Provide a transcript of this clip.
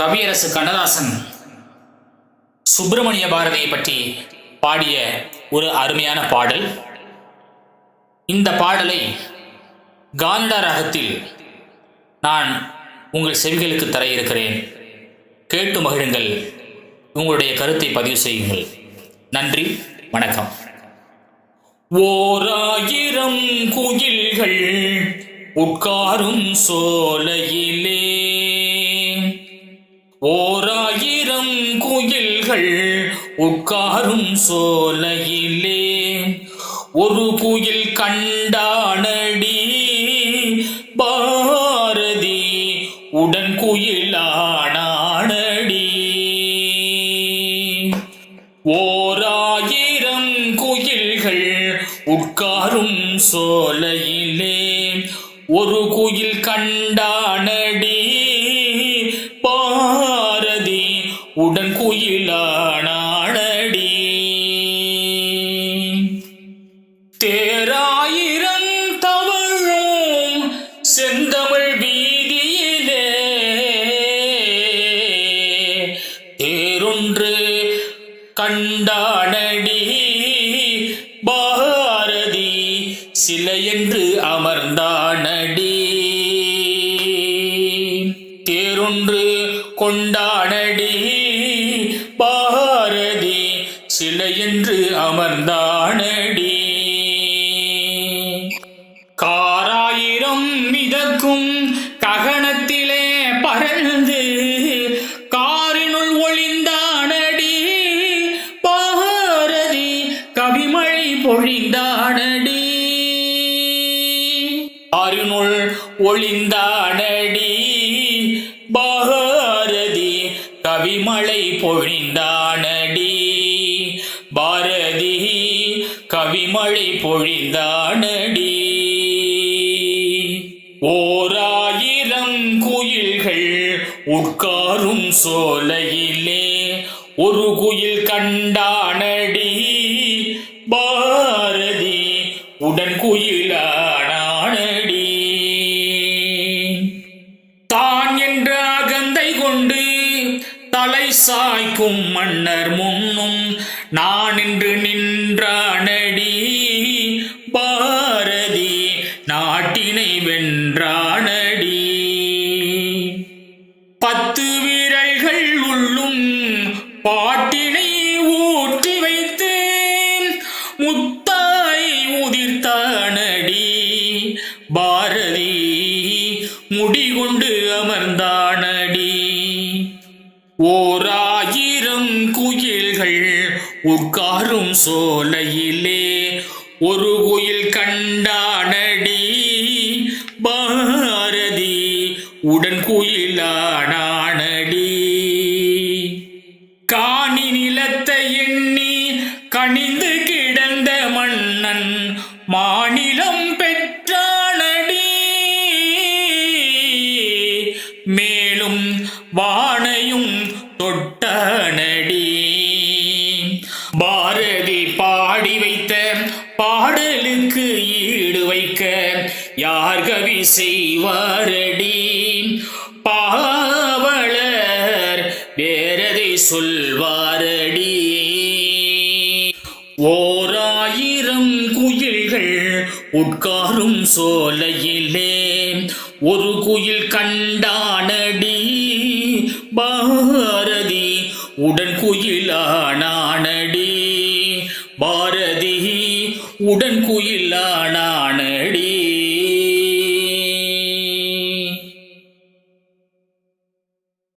கவியரசு கண்ணதாசன் சுப்பிரமணிய பாரதியை பற்றி பாடிய ஒரு அருமையான பாடல். இந்த பாடலை கானடா ராகத்தில் நான் உங்கள் செவிகளுக்கு தர இருக்கிறேன். கேட்டு மகிழுங்கள். உங்களுடைய கருத்தை பதிவு செய்யுங்கள். நன்றி வணக்கம். ஓராயிரம் குயில்கள் உட்காரும் சோலையிலே ஆயிரம் குயில்கள் உட்காரும் சோலையிலே. ஒரு குயில் கண்டானடி பாரதி உடன் குயிலானடி ஓராயிரம் குயில்கள் உட்காரும் சோலையிலே. ஒரு குயில் கண்டானடி கொண்டாடடி. பாரதி சிலை என்று அமர்ந்தானடி. தேரொன்று கொண்டாடடி. பாரதி சிலை என்று அமர்ந்தானடி. காராயிரம் மிதக்கும் ககனத்திலே பறந்து பொழிந்தானடி. அருணுள் ஒளிந்தானடி. பாரதி கவிமலை பொழிந்தானடி. பாரதி கவிமழை பொழிந்தானடி. ஓராயிரம் குயில்கள் உட்காரும் சோலையிலே ஒரு குயில் கண்டானடி. பாரதி உடன் குயிலானடி தான் என்ற அகந்தை கொண்டு தலை சாய்க்கும் மன்னர் முன்னும் நான் என்று நின்றானடி. பாரதி நாட்டினை வென்றானடி. பத்து விரல்கள் உள்ளும் பாட்டினை பாரதி முடிகொண்டு அமர்ந்தானடி. ஓராயிரம் குயில்கள் உட்காரும் சோலையிலே ஒரு குயில் கண்டானடி. பாரதி உடன் குயிலானா மேலும் வானையும் தொட்டனடி. பாரதி பாடி வைத்த பாடலுக்கு ஈடு வைக்க யார் கவி செய்வாரடி? பாவலர் வேறதை சொல்வாரடி. ஓராயிரம் குயில்கள் உட்காரும் சோலையிலே. ஒரு குயில் கண்டானடி பாரதி உடன் குயிலானானடி பாரதி உடன் குயிலானானடி.